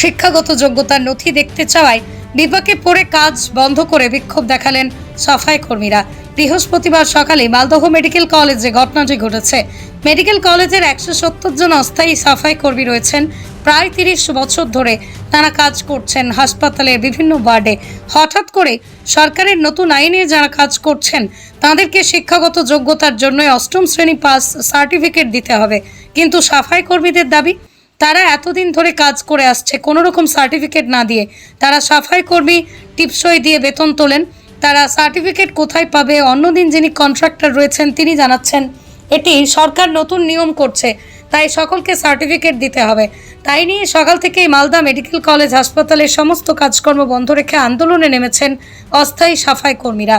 শিক্ষাগত যোগ্যতার নথি দেখতে চাওয়ায় বিপাকে পড়ে কাজ বন্ধ করে বিক্ষোভ দেখালেন সাফাই কর্মীরা। বৃহস্পতিবার সকালে মালদহ মেডিকেল কলেজে ঘটনাটি ঘটেছে। মেডিকেল কলেজের একশো সত্তর জন অস্থায়ী সাফাই কর্মী রয়েছেন। প্রায় তিরিশ বছর ধরে তারা কাজ করছেন। হাসপাতালের বিভিন্ন ওয়ার্ডে হঠাৎ করে সরকারের নতুন আইনে যারা কাজ করছেন, তাদেরকে শিক্ষাগত যোগ্যতার জন্য অষ্টম শ্রেণি পাস সার্টিফিকেট দিতে হবে। কিন্তু সাফাই কর্মীদের দাবি তারা এতদিন ধরে কাজ করে আসছে, কোনো রকম সার্টিফিকেট না দিয়ে। তারা সাফাই কর্মী টিপসই দিয়ে বেতন তোলেন। তারা সার্টিফিকেট কোথায় পাবে, অন্যদিন যিনি কন্ট্রাক্টর রয়েছেন, তিনি জানাচ্ছেন, এটি সরকার নতুন নিয়ম করছে, তাই সকলকে সার্টিফিকেট দিতে হবে। তাই নিয়ে সকাল থেকেই মালদা মেডিকেল কলেজ হাসপাতালের সমস্ত কাজকর্ম বন্ধ রেখে আন্দোলনে নেমেছেন অস্থায়ী সাফাই কর্মীরা।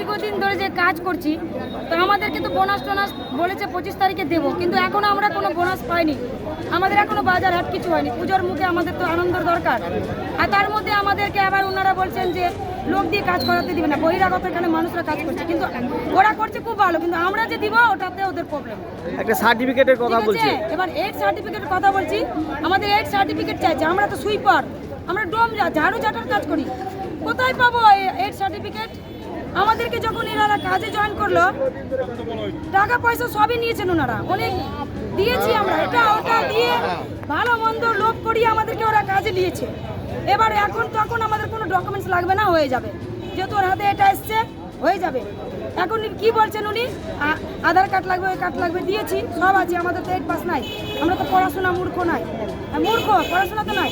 দীর্ঘদিন ধরে যে কাজ করছি তো আমাদেরকে তো বোনাস টোনাস বলেছে পঁচিশ তারিখে দেবো কিন্তু এখনও আমরা কোনো বোনাস পাইনি। আমাদের এখনও বাজার হাট কিছু হয়নি পুজোর মুখে আমাদের তো আনন্দের দরকার। আর তার মধ্যে আমাদেরকে আবার ওনারা বলছেন যে লোক দিয়ে কাজ করাতে দিবে না বহিরাগত এখানে মানুষরা কাজ করছে কিন্তু ওরা করছে খুব ভালো কিন্তু আমরা যে দিব ওটাতে ওদের প্রবলেম একটা সার্টিফিকেটের কথা বলছে? এবার এইট সার্টিফিকেটের কথা বলছি আমাদের এইট সার্টিফিকেট চাইছে আমরা তো সুইপার আমরা ডোম ঝাড়ু ঝাঁটার কাজ করি। কোথায় পাবো এর সার্টিফিকেট আমাদেরকে যখন এনারা কাজে জয়েন করল, টাকা, পয়সা সবই নিয়েছেন ওনারা। অনেক দিয়েছি আমরা। এটা ওটা দিয়ে ভালো, মন্দ লোভ করিয়ে আমাদেরকে ওরা কাজে নিয়েছে এবার এখন তখন আমাদের কোনো ডকুমেন্টস লাগবে না, হয়ে যাবে। যেহেতু ওর হাতে এটা এসছে হয়ে যাবে। এখন কি বলছেন উনি? আধার কার্ড লাগবে, ওই কার্ড লাগবে, দিয়েছি, সব আছে, আমাদের তো এইট পাস নাই। আমরা তো পড়াশোনা মূর্খ নাই। মূর্খ, পড়াশোনা তো নাই।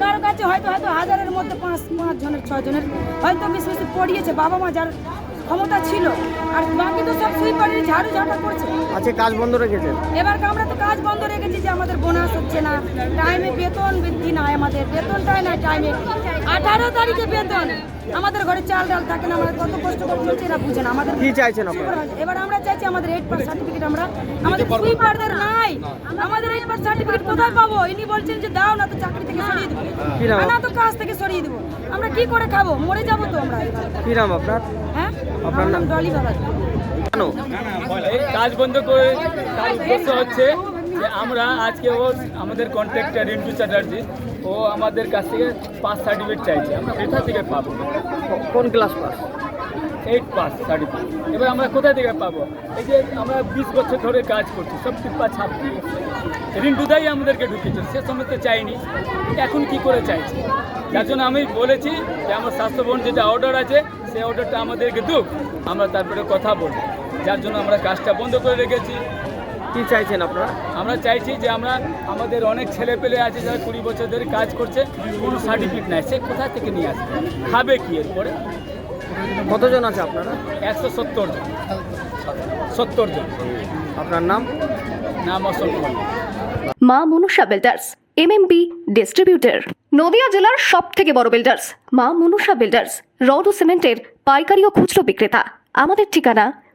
কারও কাছে হয়তো হয়তো হাজারের মধ্যে পাঁচ পাঁচ জনের ছয় জনের হয়তো বেশি পড়িয়েছে, বাবা মা যার ক্ষমতা ছিল আর বাকি তো সব সুইপারের ঝাড়ু ঝাঁটা করছে। আজকে কাজ বন্ধ রেখেছেন? এবার আমরা তো কাজ বন্ধ রেখেছি যে আমাদের বোনাস হচ্ছে না। টাইমে বেতন বৃদ্ধি নাই আমাদের বেতনটাই নাই টাইমে আঠারো তারিখে বেতন। আমাদের ঘরে চাল ডাল থাকে না আমাদের কত কষ্ট করে চলছে এরা বুঝে না। আমাদের কি চাইছেন আপনারা? এবার আমরা চাইছি আমাদের এইট পাস সার্টিফিকেট আমরা। আমাদের সুইপারদের নাই। আমাদের এইট পাস সার্টিফিকেট কোথায় পাবো? ইনি বলছেন যে দাও না তো চাকরি থেকে সরিয়ে দেবো। না তো কাজ থেকে সরিয়ে দেবো। আমরা কি করে খাব? মরে যাব তো আমরা। কি নাম আপনার? হ্যাঁ? আপনার নাম? কেন? কাজ বন্ধ করে তার উদ্দেশ্য হচ্ছে যে আমরা আজকে ও আমাদের কন্ট্রাক্টর রিন্টু চ্যাটার্জি ও আমাদের কাছ থেকে পাস সার্টিফিকেট চাইছে। আমরা কোথা থেকে পাবো? কোন class pass eight pass certificate এবার আমরা কোথা থেকে পাবো? এই যে আমরা বিশ বছর ধরে কাজ করছি সব টিপ্পা ছাপছি রিন্টুদাই আমাদেরকে ঢুকেছে সে সময় তো চাইনি। এখন কি করে চাইছি? যার জন্য আমি বলেছি যে আমার স্বাস্থ্যভবন যেটা অর্ডার আছে সেই অর্ডারটা আমাদেরকে দুক আমরা তারপরে কথা বলব। যার জন্য আমরা কাজটা বন্ধ করে রেখেছি। কি চাইছেন আপনারা? আমরা চাইছি যে আমরা আমাদের অনেক ছেলে পেলে আছে যারা কুড়ি বছর ধরে কাজ করছে কোনো সার্টিফিকেট নাই। সে কোথা থেকে নিয়ে আসবে? খাবে কি এরপরে? কতজন আছে আপনারা? একশো সত্তর জন। সত্তর জন। আপনার নাম? নাম Ashok Maa Manasa builders MMB distributor Nadia জেলার সব থেকে বড় বিল্ডার্স মা মনুষা বিল্ডার্স রড ও সিমেন্টের পাইকারি ও খুচরো বিক্রেতা। আমাদের ঠিকানা